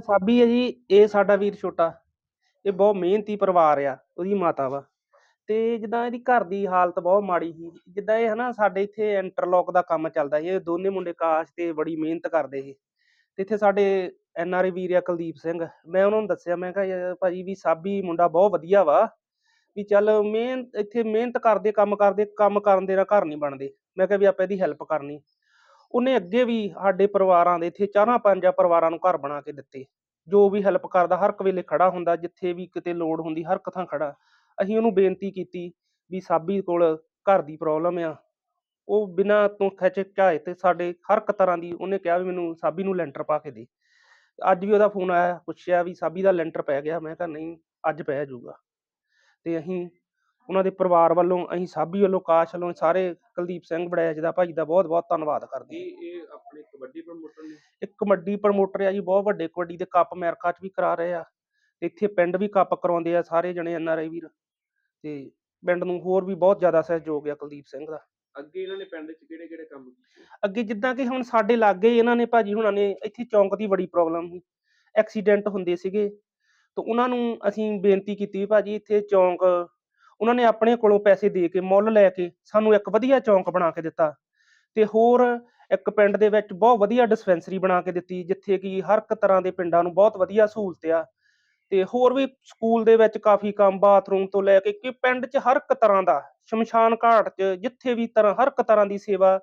ਸਾਬੀ ਹੈ ਜੀ, ਇਹ ਸਾਡਾ ਵੀਰ ਛੋਟਾ। ਇਹ ਬਹੁਤ ਮਿਹਨਤੀ ਪਰਿਵਾਰ ਆ, ਉਹਦੀ ਮਾਤਾ ਵਾ। ਤੇ ਜਿੱਦਾਂ ਇਹਦੀ ਘਰ ਦੀ ਹਾਲਤ ਬਹੁਤ ਮਾੜੀ ਸੀ, ਜਿੱਦਾਂ ਇਹ ਹਨਾ ਸਾਡੇ ਇੱਥੇ ਇੰਟਰਲੋਕ ਦਾ ਕੰਮ ਚੱਲਦਾ ਸੀ, ਇਹ ਦੋਨੇ ਮੁੰਡੇ ਕਾਸ਼ ਤੇ ਬੜੀ ਮਿਹਨਤ ਕਰਦੇ ਸੀ। ਤੇ ਇੱਥੇ ਸਾਡੇ ਐਨ ਆਰ ਆਈ ਵੀਰ ਆ, ਕੁਲਦੀਪ ਸਿੰਘ। ਮੈਂ ਉਹਨਾਂ ਨੂੰ ਦੱਸਿਆ, ਮੈਂ ਕਿਹਾ, ਯਾਰ ਭਾਜੀ ਵੀ ਸਾਬੀ ਮੁੰਡਾ ਬਹੁਤ ਵਧੀਆ ਵਾ। ਵੀ ਚੱਲ ਮਿਹਨਤ ਇੱਥੇ ਮਿਹਨਤ ਕਰਦੇ, ਕੰਮ ਕਰਦੇ, ਕੰਮ ਕਰਨ ਦੇ ਨਾਲ ਘਰ ਨਹੀਂ ਬਣਦੇ। ਮੈਂ ਕਿਹਾ ਵੀ ਆਪਾਂ ਇਹਦੀ ਹੈਲਪ ਕਰਨੀ। ਉਹਨੇ ਅੱਗੇ ਵੀ ਸਾਡੇ ਪਰਿਵਾਰਾਂ ਦੇ ਇੱਥੇ ਚਾਰਾਂ ਪੰਜਾਂ ਪਰਿਵਾਰਾਂ ਨੂੰ ਘਰ ਬਣਾ ਕੇ ਦਿੱਤੇ। ਜੋ ਵੀ ਹੈਲਪ ਕਰਦਾ, ਹਰ ਇੱਕ ਵੇਲੇ ਖੜਾ ਹੁੰਦਾ, ਜਿੱਥੇ ਵੀ ਕਿਤੇ ਲੋੜ ਹੁੰਦੀ, ਹਰ ਇੱਕ ਥਾਂ ਖੜਾ। ਅਸੀਂ ਉਹਨੂੰ ਬੇਨਤੀ ਕੀਤੀ ਵੀ ਸਾਬੀ ਕੋਲ ਘਰ ਦੀ ਪ੍ਰੋਬਲਮ ਆ। ਉਹ ਬਿਨਾਂ ਤੋਂ ਖਿੱਚ ਝਾਏ ਤੇ ਸਾਡੇ ਹਰ ਇੱਕ ਤਰ੍ਹਾਂ ਦੀ ਉਹਨੇ ਕਿਹਾ ਵੀ ਮੈਨੂੰ ਸਾਬੀ ਨੂੰ ਲੈਂਟਰ ਪਾ ਕੇ ਦੇ। ਅੱਜ ਵੀ ਉਹਦਾ ਫੋਨ ਆਇਆ, ਪੁੱਛਿਆ ਵੀ ਸਾਬੀ ਦਾ ਲੈਂਟਰ ਪੈ ਗਿਆ। ਮੈਂ ਕਿਹਾ, ਨਹੀਂ, ਅੱਜ ਪੈ ਜਾਊਗਾ। ਤੇ ਅਸੀਂ ਉਹਨਾਂ ਦੇ ਪਰਿਵਾਰ ਵੱਲੋਂ ਅਸੀਂ ਸਾਬੀ ਵੱਲੋਂ ਕਾਸ਼ ਵੱਲੋਂ ਸਾਰੇ ਕੁਲਦੀਪ ਸਿੰਘ ਬੜੈਚ ਦਾ ਭਾਈ ਦਾ ਬਹੁਤ ਬਹੁਤ ਧੰਨਵਾਦ ਕਰਦੇ ਹਾਂ। ਇਹ ਇਹ ਆਪਣੇ ਕਬੱਡੀ ਪ੍ਰਮੋਟਰ ਨੇ? ਇੱਕ ਕਬੱਡੀ ਪ੍ਰਮੋਟਰ ਆ ਜੀ ਬਹੁਤ ਵੱਡੇ ਕਬੱਡੀ ਦੇ ਕੱਪ ਅਮਰੀਕਾ 'ਚ ਵੀ ਕਰਾ ਰਹੇ ਆ ਤੇ ਇੱਥੇ ਪਿੰਡ ਵੀ ਕੱਪ ਕਰਾਉਂਦੇ ਆ ਸਾਰੇ ਜਣੇ ਐਨ ਆਰ ਆਈ ਵੀਰ। ਤੇ ਪਿੰਡ ਨੂੰ ਹੋਰ ਵੀ ਬਹੁਤ ਜ਼ਿਆਦਾ ਸਹਿਯੋਗ ਆ ਕੁਲਦੀਪ ਸਿੰਘ ਦਾ। ਅੱਗੇ ਇਹਨਾਂ ਨੇ ਪਿੰਡ 'ਚ ਕਿਹੜੇ ਕਿਹੜੇ ਕੰਮ ਕੀਤੇ? ਅੱਗੇ ਜਿੱਦਾਂ ਕਿ ਹੁਣ ਸਾਡੇ ਲਾਗੇ ਇਹਨਾਂ ਨੇ ਭਾਜੀ ਹੁਣਾਂ ਨੇ ਇੱਥੇ ਚੌਂਕ ਦੀ ਬੜੀ ਪ੍ਰੋਬਲਮ ਸੀ ਐਕਸੀਡੈਂਟ ਹੁੰਦੇ ਸੀਗੇ। ਤਾਂ ਉਹਨਾਂ ਨੂੰ ਅਸੀਂ ਬੇਨਤੀ ਕੀਤੀ ਭਾਜੀ ਇੱਥੇ ਚੌਂਕ ਉਹਨਾਂ ਨੇ ਆਪਣੇ ਕੋਲੋਂ ਪੈਸੇ ਦੇ ਕੇ ਮੁੱਲ ਲੈ ਕੇ ਸਾਨੂੰ ਇੱਕ ਵਧੀਆ ਚੌਂਕ ਬਣਾ ਕੇ ਦਿੱਤਾ ਤੇ ਹੋਰ ਇੱਕ ਪਿੰਡ ਦੇ ਵਿੱਚ ਬਹੁਤ ਵਧੀਆ ਡਿਸਪੈਂਸਰੀ ਬਣਾ ਕੇ ਦਿੱਤੀ, ਜਿੱਥੇ ਕਿ ਹਰ ਇੱਕ ਤਰ੍ਹਾਂ ਦੇ ਪਿੰਡਾਂ ਨੂੰ ਬਹੁਤ ਵਧੀਆ ਸਹੂਲਤ ਆ ਤੇ ਹੋਰ ਵੀ ਸਕੂਲ ਦੇ ਵਿੱਚ ਕਾਫੀ ਕੰਮ ਬਾਥਰੂਮ ਤੋਂ ਲੈ ਕੇ ਕਿ ਪਿੰਡ 'ਚ ਹਰ ਇੱਕ ਤਰ੍ਹਾਂ ਦਾ ਸ਼ਮਸ਼ਾਨ ਘਾਟ 'ਚ ਜਿੱਥੇ ਵੀ ਤਰ੍ਹਾਂ, ਹਰ ਇੱਕ ਤਰ੍ਹਾਂ ਦੀ ਸੇਵਾ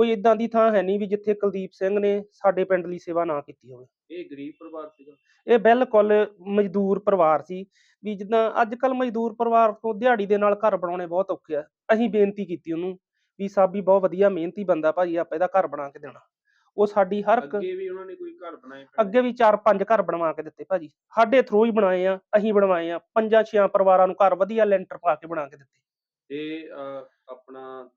ਕੋਈ ਇਦਾਂ ਦੀ ਥਾਂ ਹੈ ਨਹੀਂ ਵੀ ਜਿੱਥੇ ਕੁਲਦੀਪ ਸਿੰਘ ਨੇ ਸਾਡੇ ਪਿੰਡ ਲਈ ਸੇਵਾ ਨਾ ਕੀਤੀ ਹੋਵੇ। ਇਹ ਗਰੀਬ ਪਰਿਵਾਰ ਸੀਗਾ। ਇਹ ਬਿਲਕੁਲ ਮਜ਼ਦੂਰ ਪਰਿਵਾਰ ਸੀ ਵੀ ਜਿੱਦਾਂ ਅੱਜ ਕੱਲ ਮਜ਼ਦੂਰ ਪਰਿਵਾਰ ਤੋਂ ਦਿਹਾੜੀ ਦੇ ਨਾਲ ਘਰ ਬਣਾਉਣੇ ਬਹੁਤ ਔਖੇ ਆ। ਅਸੀਂ ਬੇਨਤੀ ਕੀਤੀ ਉਹਨੂੰ ਵੀ ਸਾਬੀ ਬਹੁਤ ਵਧੀਆ ਮਿਹਨਤੀ ਬੰਦਾ ਭਾਜੀ ਆਪਾਂ ਇਹਦਾ ਘਰ ਬਣਾ ਕੇ ਦੇਣਾ। ਉਹ ਸਾਡੀ ਹਰ ਅੱਗੇ ਵੀ ਉਹਨਾਂ ਨੇ ਕੋਈ ਘਰ ਬਣਾਏ? ਅੱਗੇ ਵੀ 4-5 ਘਰ ਬਣਵਾ ਕੇ ਦਿੱਤੇ ਭਾਜੀ। ਸਾਡੇ ਥਰੂ ਹੀ ਬਣਾਏ ਆ ਅਸੀਂ ਬਣਵਾਏ ਆ। ਪੰਜਾਂ ਛਿਆਂ ਪਰਿਵਾਰਾਂ ਨੂੰ ਘਰ ਵਧੀਆ ਲੈਂਟਰ ਪਾ ਕੇ ਬਣਾ ਕੇ ਦਿੱਤੇ। ਤੇ ਆਪਣਾ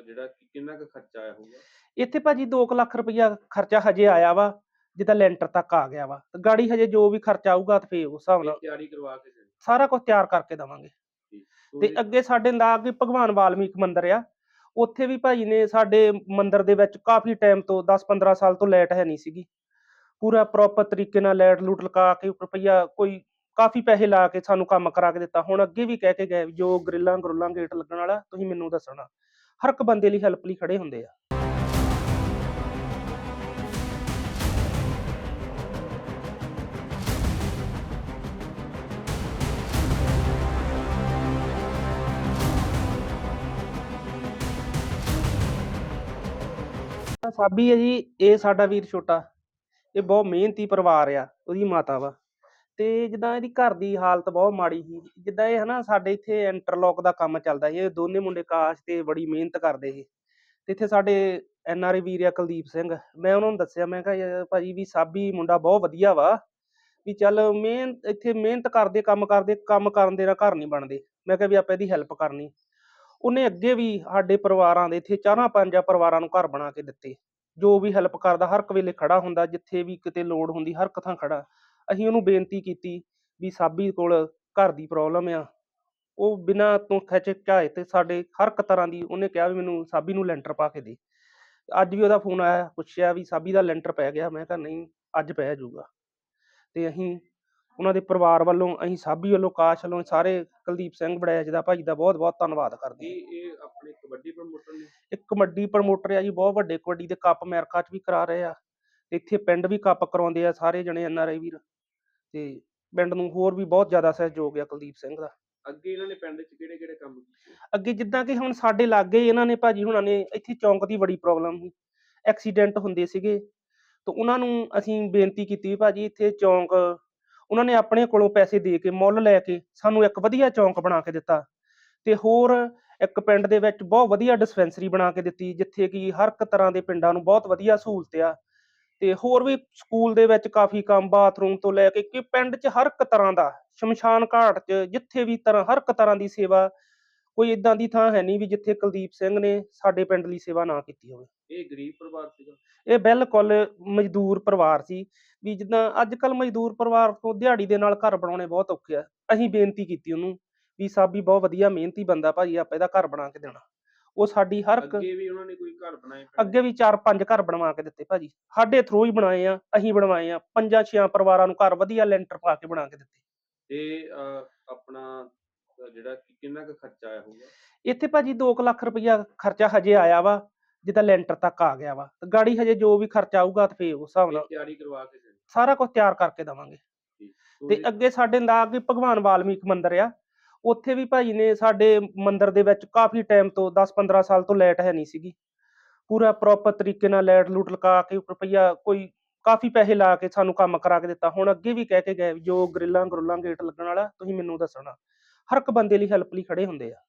ਜਿਹੜਾ ਕਿ ਕਿੰਨਾ ਕੁ ਖਰਚਾ ਆਇਆ ਹੋਊਗਾ? ਇੱਥੇ ਭਾਜੀ 2 ਲੱਖ ਰੁਪਈਆ ਖਰਚਾ ਹਜੇ ਆਇਆ ਵਾ ਜਿੱਦਾਂ ਲੈਂਟਰ ਤੱਕ ਆ ਗਿਆ ਵਾ। ਤੇ ਗਾੜੀ ਹਜੇ ਜੋ ਵੀ ਖਰਚਾ ਆਊਗਾ ਤੇ ਫੇਰ ਉਸ ਹਿਸਾਬ ਨਾਲ ਤਿਆਰੀ ਕਰਵਾ ਕੇ ਦੇਣੀ। ਸਾਰਾ ਕੁਝ ਤਿਆਰ ਕਰਕੇ ਦਵਾਂਗੇ। ਤੇ ਅੱਗੇ ਸਾਡੇ ਲਾਗ ਭਗਵਾਨ ਵਾਲਮੀਕ ਮੰਦਿਰ ਆ। ਉੱਥੇ ਵੀ ਭਾਈ ਨੇ ਸਾਡੇ ਮੰਦਿਰ ਦੇ ਵਿੱਚ ਕਾਫੀ ਟਾਈਮ ਤੋਂ 10-15 ਸਾਲ ਤੋਂ ਲਾਈਟ ਹੈ ਨਹੀਂ ਸੀਗੀ। ਪੂਰਾ ਪ੍ਰੋਪਰ ਤਰੀਕੇ ਨਾਲ ਲਾਈਟ ਲੂਟ ਲਗਾ ਕੇ ਰੁਪਈਆ ਕੋਈ ਕਾਫੀ ਪੈਸੇ ਲਾ ਕੇ ਸਾਨੂੰ ਕੰਮ ਕਰਾ ਕੇ ਦਿੱਤਾ। ਹੁਣ ਅੱਗੇ ਵੀ ਕਹਿ ਕੇ ਗਏ ਜੋ ਗ੍ਰਿਲਾਂ ਗਰੁੱਲਾਂ ਗੇਟ ਲੱਗਣ ਵਾਲਾ ਤੁਸੀਂ ਮੈਨੂੰ ਦੱਸਣਾ। ਹਰ ਇੱਕ ਬੰਦੇ ਲਈ ਹੈਲਪ ਲਈ ਖੜੇ ਹੁੰਦੇ ਆ। ਸਾਬੀ ਹੈ ਜੀ, ਇਹ ਸਾਡਾ ਵੀਰ ਛੋਟਾ, ਇਹ ਬਹੁਤ ਮਿਹਨਤੀ ਪਰਿਵਾਰ ਆ, ਉਹਦੀ ਮਾਤਾ ਵਾ। ਤੇ ਜਿੱਦਾਂ ਇਹਦੀ ਘਰ ਦੀ ਹਾਲਤ ਬਹੁਤ ਮਾੜੀ ਸੀ, ਜਿੱਦਾਂ ਇਹ ਹਨਾ ਸਾਡੇ ਇੱਥੇ ਇੰਟਰਲੋਕ ਦਾ ਕੰਮ ਚੱਲਦਾ ਸੀ, ਇਹ ਦੋਨੇ ਮੁੰਡੇ ਕਾਸ਼ ਤੇ ਬੜੀ ਮਿਹਨਤ ਕਰਦੇ ਸੀ। ਤੇ ਇੱਥੇ ਸਾਡੇ ਐਨ ਆਰ ਵੀਰ ਆ ਕੁਲਦੀਪ ਸਿੰਘ, ਮੈਂ ਉਹਨਾਂ ਨੂੰ ਦੱਸਿਆ, ਮੈਂ ਕਿਹਾ ਯਾਰ ਭਾਜੀ ਵੀ ਸਾਬੀ ਮੁੰਡਾ ਬਹੁਤ ਵਧੀਆ ਵਾ, ਵੀ ਚੱਲ ਮਿਹਨਤ, ਇੱਥੇ ਮਿਹਨਤ ਕਰਦੇ, ਕੰਮ ਕਰਦੇ, ਕੰਮ ਕਰਨ ਦੇ ਨਾਲ ਘਰ ਨਹੀਂ ਬਣਦੇ। ਮੈਂ ਕਿਹਾ ਵੀ ਆਪਾਂ ਇਹਦੀ ਹੈਲਪ ਕਰਨੀ। ਉਹਨੇ ਅੱਗੇ ਵੀ ਸਾਡੇ ਪਰਿਵਾਰਾਂ ਦੇ ਇੱਥੇ ਚਾਰਾਂ ਪੰਜਾਂ ਪਰਿਵਾਰਾਂ ਨੂੰ ਘਰ ਬਣਾ ਕੇ ਦਿੱਤੇ। ਜੋ ਵੀ ਹੈਲਪ ਕਰਦਾ, ਹਰ ਇੱਕ ਵੇਲੇ ਖੜਾ ਹੁੰਦਾ, ਜਿੱਥੇ ਵੀ ਕਿਤੇ ਲੋੜ ਹੁੰਦੀ, ਹਰ ਇੱਕ ਥਾਂ ਖੜਾ। ਅਸੀਂ ਉਹਨੂੰ ਬੇਨਤੀ ਕੀਤੀ ਵੀ ਸਾਬੀ ਕੋਲ ਘਰ ਦੀ ਪ੍ਰੋਬਲਮ ਆ। ਉਹ ਬਿਨਾਂ ਤੋਂ ਖਿੱਚ ਝਾਏ ਤੇ ਸਾਡੇ ਹਰ ਇੱਕ ਤਰ੍ਹਾਂ ਦੀ ਉਹਨੇ ਕਿਹਾ ਵੀ ਮੈਨੂੰ ਸਾਬੀ ਨੂੰ ਲੈਂਟਰ ਪਾ ਕੇ ਦੇ। ਅੱਜ ਵੀ ਉਹਦਾ ਫੋਨ ਆਇਆ ਪੁੱਛਿਆ ਵੀ ਸਾਬੀ ਦਾ ਲੈਂਟਰ ਪੈ ਗਿਆ। ਮੈਂ ਕਿਹਾ ਨਹੀਂ ਅੱਜ ਪੈ ਜਾਊਗਾ। ਤੇ ਅਸੀਂ ਉਹਨਾਂ ਦੇ ਪਰਿਵਾਰ ਵੱਲੋਂ ਅਸੀਂ ਸਾਬੀ ਵੱਲੋਂ ਕਾਸ਼ ਵੱਲੋਂ ਸਾਰੇ ਕੁਲਦੀਪ ਸਿੰਘ ਬੜੈਚ ਦਾ ਭਾਈ ਦਾ ਬਹੁਤ ਬਹੁਤ ਧੰਨਵਾਦ ਕਰਦੇ ਹਾਂ। ਇਹ ਇਹ ਆਪਣੇ ਕਬੱਡੀ ਪ੍ਰਮੋਟਰ ਨੇ? ਇੱਕ ਕਬੱਡੀ ਪ੍ਰਮੋਟਰ ਆ ਜੀ ਬਹੁਤ ਵੱਡੇ ਕਬੱਡੀ ਦੇ ਕੱਪ ਅਮਰੀਕਾ 'ਚ ਵੀ ਕਰਾ ਰਹੇ ਆ। ਇੱਥੇ ਪਿੰਡ ਵੀ ਕੱਪ ਕਰਾਉਂਦੇ ਆ ਸਾਰੇ ਜਣੇ ਐਨ ਆਰ ਆਈ ਵੀਰ। ਤੇ ਪਿੰਡ ਨੂੰ ਹੋਰ ਵੀ ਬਹੁਤ ਜ਼ਿਆਦਾ ਸਹਿਯੋਗ ਆ ਕੁਲਦੀਪ ਸਿੰਘ ਦਾ। ਅੱਗੇ ਇਹਨਾਂ ਨੇ ਪਿੰਡ 'ਚ ਕਿਹੜੇ ਕਿਹੜੇ ਕੰਮ ਕੀਤੇ? ਅੱਗੇ ਜਿੱਦਾਂ ਕਿ ਹੁਣ ਸਾਡੇ ਲਾਗੇ ਇਹਨਾਂ ਨੇ ਭਾਜੀ ਹੁਣਾਂ ਨੇ ਇੱਥੇ ਚੌਂਕ ਦੀ ਬੜੀ ਪ੍ਰੋਬਲਮ ਸੀ। ਐਕਸੀਡੈਂਟ ਹੁੰਦੇ ਸੀਗੇ। ਤਾਂ ਉਹਨਾਂ ਨੂੰ ਅਸੀਂ ਬੇਨਤੀ ਕੀਤੀ ਵੀ ਭਾਜੀ ਇੱਥੇ ਚੌਂਕ ਉਹਨਾਂ ਨੇ ਆਪਣੇ ਕੋਲੋਂ ਪੈਸੇ ਦੇ ਕੇ ਮੁੱਲ ਲੈ ਕੇ ਸਾਨੂੰ ਇੱਕ ਵਧੀਆ ਚੌਂਕ ਬਣਾ ਕੇ ਦਿੱਤਾ। ਤੇ ਹੋਰ ਇੱਕ ਪਿੰਡ ਦੇ ਵਿੱਚ ਬਹੁਤ ਵਧੀਆ ਡਿਸਪੈਂਸਰੀ ਬਣਾ ਕੇ ਦਿੱਤੀ ਜਿੱਥੇ ਕਿ ਹਰ ਇੱਕ ਤਰ੍ਹਾਂ ਦੇ ਪਿੰਡਾਂ ਨੂੰ ਬਹੁਤ ਵਧੀਆ ਸਹੂਲਤ ਆ। ਤੇ ਹੋਰ ਵੀ ਸਕੂਲ ਦੇ ਵਿੱਚ ਕਾਫੀ ਕੰਮ ਬਾਥਰੂਮ ਤੋਂ ਲੈ ਕੇ ਕਿ ਪਿੰਡ 'ਚ ਹਰ ਇੱਕ ਤਰ੍ਹਾਂ ਦਾ ਸ਼ਮਸ਼ਾਨ ਘਾਟ 'ਚ ਜਿੱਥੇ ਵੀ ਤਰ੍ਹਾਂ ਹਰ ਇੱਕ ਤਰ੍ਹਾਂ ਦੀ ਸੇਵਾ ਕੋਈ ਇਦਾਂ ਦੀ ਥਾਂ ਹੈ ਨਹੀਂ ਵੀ ਜਿੱਥੇ ਕੁਲਦੀਪ ਸਿੰਘ ਨੇ ਸਾਡੇ ਪਿੰਡ ਲਈ ਸੇਵਾ ਨਾ ਕੀਤੀ ਹੋਵੇ। ਇਹ ਗਰੀਬ ਪਰਿਵਾਰ ਸੀਗਾ? ਇਹ ਬਿਲਕੁਲ ਮਜ਼ਦੂਰ ਪਰਿਵਾਰ ਸੀ ਵੀ ਜਿੱਦਾਂ ਅੱਜ ਕੱਲ ਮਜ਼ਦੂਰ ਪਰਿਵਾਰ ਤੋਂ ਦਿਹਾੜੀ ਦੇ ਨਾਲ ਘਰ ਬਣਾਉਣੇ ਬਹੁਤ ਔਖੇ ਆ। ਅਸੀਂ ਬੇਨਤੀ ਕੀਤੀ ਉਹਨੂੰ ਵੀ ਸਾਬੀ ਬਹੁਤ ਵਧੀਆ ਮਿਹਨਤੀ ਬੰਦਾ ਭਾਜੀ ਆਪਾਂ ਇਹਦਾ ਘਰ ਬਣਾ ਕੇ ਦੇਣਾ। ਉਹ ਸਾਡੀ ਹਰ ਇੱਕ ਅੱਗੇ ਵੀ ਉਹਨਾਂ ਨੇ ਕੋਈ ਘਰ ਬਣਾਏ ਪਿੰਡ? ਅੱਗੇ ਵੀ 4-5 ਘਰ ਬਣਵਾ ਕੇ ਦਿੱਤੇ ਭਾਜੀ। ਸਾਡੇ ਥਰੂ ਹੀ ਬਣਾਏ ਆ ਅਸੀਂ ਬਣਵਾਏ ਆ। ਪੰਜਾਂ ਛਿਆਂ ਪਰਿਵਾਰਾਂ ਨੂੰ ਘਰ ਵਧੀਆ ਲੈਂਟਰ ਪਾ ਕੇ ਬਣਾ ਕੇ ਦਿੱਤੇ। ਤੇ ਅਹ, ਆਪਣਾ ਅਹ, ਜਿਹੜਾ ਕਿ- ਕਿੰਨਾ ਕੁ ਖਰਚਾ ਆਇਆ ਹੋਊਗਾ? ਇੱਥੇ ਭਾਜੀ 2 ਲੱਖ ਰੁਪਈਆ ਖਰਚਾ ਹਜੇ ਆਇਆ ਵਾ ਜਿੱਦਾਂ ਲੈਂਟਰ ਤੱਕ ਆ ਗਿਆ ਵਾ। ਤੇ ਗਾੜੀ ਹਜੇ ਜੋ ਵੀ ਖਰਚਾ ਆਊਗਾ ਤੇ ਫੇਰ ਉਸ ਹਿਸਾਬ ਇਹ ਨਾਲ ਤਿਆਰੀ ਕਰਵਾ ਕੇ ਦੇਣੀ ਸਾਰਾ ਕੁਝ ਤਿਆਰ ਕਰਕੇ ਦਵਾਂਗੇ। ਤੇ ਅੱਗੇ ਸਾਡੇ ਨਾਲ ਅੱਗੇ ਭਗਵਾਨ ਵਾਲਮੀਕ ਮੰਦਿਰ ਆ। ਉੱਥੇ ਵੀ ਭਾਈ ਨੇ ਸਾਡੇ ਮੰਦਿਰ ਦੇ ਵਿੱਚ ਕਾਫੀ ਟਾਈਮ ਤੋਂ 10-15 ਸਾਲ ਤੋਂ ਲਾਈਟ ਹੈ ਨਹੀਂ ਸੀਗੀ। ਪੂਰਾ ਪ੍ਰੋਪਰ ਤਰੀਕੇ ਨਾਲ ਲਾਈਟ ਲੂਟ ਲਗਾ ਕੇ ਰੁਪਈਆ ਕੋਈ ਕਾਫੀ ਪੈਸੇ ਲਾ ਕੇ ਸਾਨੂੰ ਕੰਮ ਕਰਾ ਕੇ ਦਿੱਤਾ। ਹੁਣ ਅੱਗੇ ਵੀ ਕਹਿ ਕੇ ਗਏ ਜੋ ਗ੍ਰਿਲਾਂ ਗਰੁੱਲਾਂ ਗੇਟ ਲੱਗਣ ਵਾਲਾ, ਤੁਸੀਂ ਮੈਨੂੰ ਦੱਸਣਾ। ਹਰ ਇੱਕ ਬੰਦੇ ਲਈ ਹੈਲਪ ਲਈ ਖੜੇ ਹੁੰਦੇ ਆ।